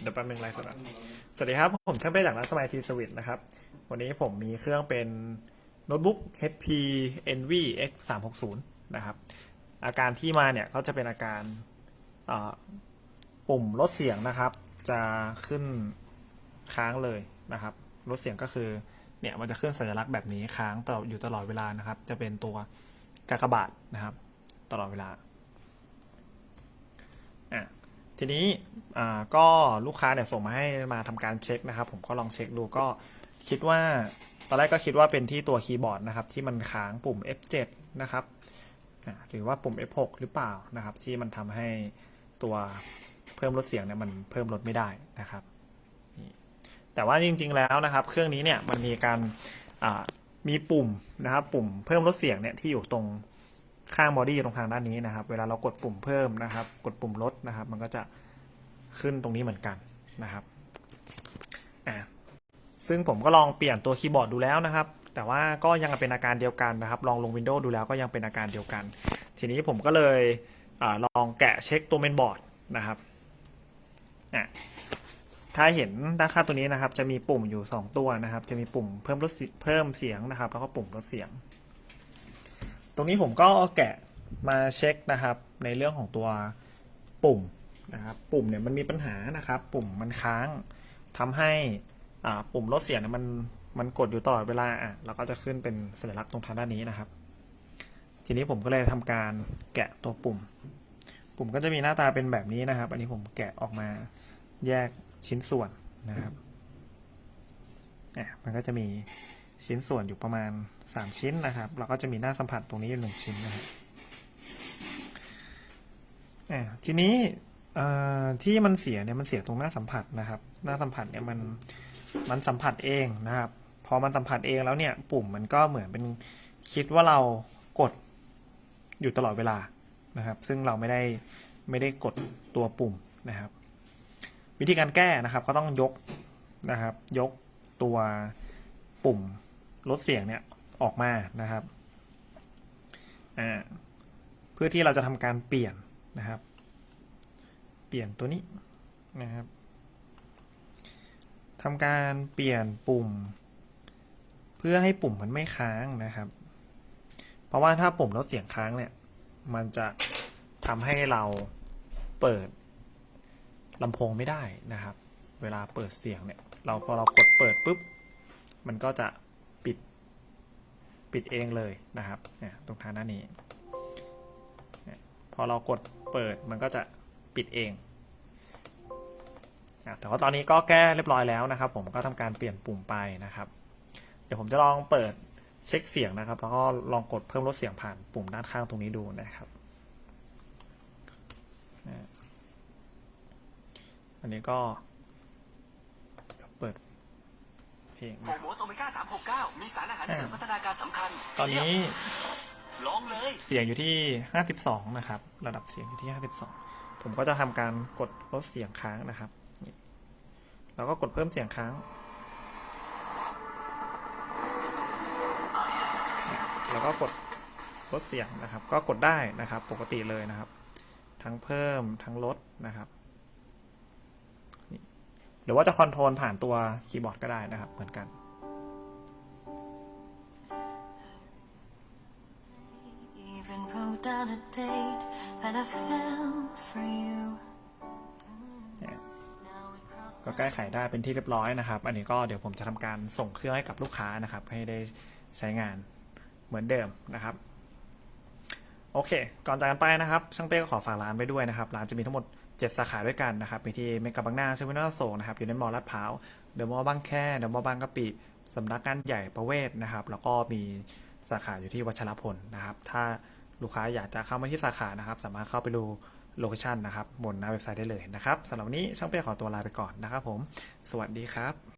เดี๋ยวแป๊บนึงไลฟ์สดก่อนสวัสดีครับ ผมช่างเป้จากร้านสมัยทีสวิตนะครับ วันนี้ผมมีเครื่องเป็นโน้ตบุ๊ก HP Envy X 3 6 0นะครับ อาการที่มาเนี่ยก็จะเป็นอาการปุ่มลดเสียงนะครับ จะขึ้นค้างเลยนะครับ ลดเสียงก็คือเนี่ยมันจะขึ้นสัญลักษณ์แบบนี้ค้างตลอดอยู่ตลอดเวลานะครับ จะเป็นตัวกากบาทนะครับ ตลอดเวลาอะ ทีนี้ก็ลูกค้าเนี่ยส่งมาให้มาทำการเช็คนะครับ ผมก็ลองเช็คดูก็คิดว่าตอนแรกก็คิดว่าเป็นที่ตัวคีย์บอร์ดนะครับ ที่มันค้างปุ่ม F7 นะครับหรือว่าปุ่ม F6 หรือเปล่านะครับ ที่มันทำให้ตัวเพิ่มลดเสียงเนี่ยมันเพิ่มลดไม่ได้นะครับแต่ว่าจริง ๆ แล้วนะครับ เครื่องนี้เนี่ยมันมีการมีปุ่มนะครับ ปุ่มเพิ่มลดเสียงเนี่ยที่อยู่ตรง ข้างบอดี้ตรงทางด้านนี้นะครับ เวลาเรากดปุ่มเพิ่มนะครับ กดปุ่มลดนะครับ มันก็จะขึ้นตรงนี้เหมือนกันนะครับอ่าซึ่งผมก็ลองเปลี่ยนตัวคีย์บอร์ดดูแล้วนะครับ แต่ว่าก็ยังเป็นอาการเดียวกันนะครับ ลองลง Windows ดูแล้วก็ยังเป็นอาการเดียวกัน ทีนี้ผมก็เลยอลองแกะเช็คตัวเมนบอร์ดนะครับอะถ้าเห็นด้านข้างตัวนี้นะครับ จะมีปุ่มอยู่ 2 ตัวนะครับ จะมีปุ่มเพิ่มลดเสียเพิ่มเสียงนะครับ แล้วก็ปุ่มลดเสียง รงนี้ผมก็แกะมาเช็คนะครับ ในเรื่องของตัวปุ่มนะครับ ปุ่มเนี่ยมันมีปัญหานะครับ ปุ่มมันค้างทำให้อ่าปุ่มลดเสียงเนี่ยมันมันกดอยู่ตลอดเวลาอะเราก็จะขึ้นเป็นสัญลักษณ์ตรงทางด้านนี้นะครับ ทีนี้ผมก็เลยทำการแกะตัวปุ่ม ปุ่มก็จะมีหน้าตาเป็นแบบนี้นะครับ อันนี้ผมแกะออกมาแยกชิ้นส่วนนะครับอะมันก็จะมี ชิ้นส่วนอยู่ประมาณ 3 ชิ้นนะครับแล้วก็จะมีหน้าสัมผัสตรงนี้อยู่หนึ่งชิ้นนะครับทีนี้ที่มันเสียเนี่ยมันเสียตรงหน้าสัมผัสนะครับ หน้าสัมผัสเนี่ยมันมันสัมผัสเองนะครับ พอมันสัมผัสเองแล้วเนี่ยปุ่มมันก็เหมือนเป็นคิดว่าเรากดอยู่ตลอดเวลานะครับ ซึ่งเราไม่ได้ไม่ได้กดตัวปุ่มนะครับ วิธีการแก้นะครับก็ต้องยกนะครับ ยกตัวปุ่ม ลดเสียงเนี่ยออกมานะครับเพื่อที่เราจะทำการเปลี่ยนนะครับ เปลี่ยนตัวนี้นะครับทำการเปลี่ยนปุ่ม เพื่อให้ปุ่มมันไม่ค้างนะครับ เพราะว่าถ้าปุ่มลดเสียงค้างเนี่ย มันจะทำให้เราเปิดลำโพงไม่ได้นะครับ เวลาเปิดเสียงเนี่ย เราพอเรากดเปิดปุ๊บ มันก็จะ ปิดเองเลยนะครับเนี่ยตรงทางด้านนี้เนี่พอเรากดเปิดมันก็จะปิดเองแต่ว่าตอนนี้ก็แก้เรียบร้อยแล้วนะครับ ผมก็ทำการเปลี่ยนปุ่มไปนะครับ เดี๋ยวผมจะลองเปิดเช็คเสียงนะครับ แล้วก็ลองกดเพิ่มลดเสียงผ่านปุ่มด้านข้างตรงนี้ดูนะครับอันนี้ก็เดี๋ยวเปิด เพลงโฟโมสโอเมก้า369มีสารอาหารเสริมพัฒนาการสำคัญ ตอนนี้ลองเลยเสียงอยู่ที่52นะครับ ระดับเสียงอยู่ที่52ผมก็จะทำการกดลดเสียงค้างนะครับนี่แล้วก็กดเพิ่มเสียงค้างแล้วก็กดลดเสียงนะครับ ก็กดได้นะครับ ปกติเลยนะครับ ทั้งเพิ่มทั้งลดนะครับนี่ห รือว่าจะคอนโทรลผ่านตัวคีย์บอร์ดก็ได้นะครับ เหมือนกัน Even wrote down a date that I found for you. เนี่ย Now we cross ก็แก้ไขได้เป็นที่เรียบร้อยนะครับ อันนี้ก็เดี๋ยวผมจะทำการส่งเครื่องให้กับลูกค้านะครับ ให้ได้ใช้งานเหมือนเดิมนะครับ โอเค ก่อนจากกันไปนะครับ ช่างเป้ก็ขอฝากร้านไว้ด้วยนะครับ ร้านจะมีทั้งหมด 7 สาขาด้วยกันนะครับมีที่เมกะบางนาเซเว่นอโศกนะครับอยู่ในมอลล์ลาดพร้าวเดอะมอลล์บางแคเดอะมอลล์บางกะปิสำนักงานใหญ่ประเวศนะครับ แล้วก็มีสาขาอยู่ที่วัชรพลนะครับ ถ้าลูกค้าอยากจะเข้ามาที่สาขานะครับ สามารถเข้าไปดูโลเคชันนะครับบนหน้าเว็บไซต์ได้เลยนะครับสำหรับวันนี้ช่างเป้ขอตัวลาไปก่อนนะครับผม สวัสดีครับ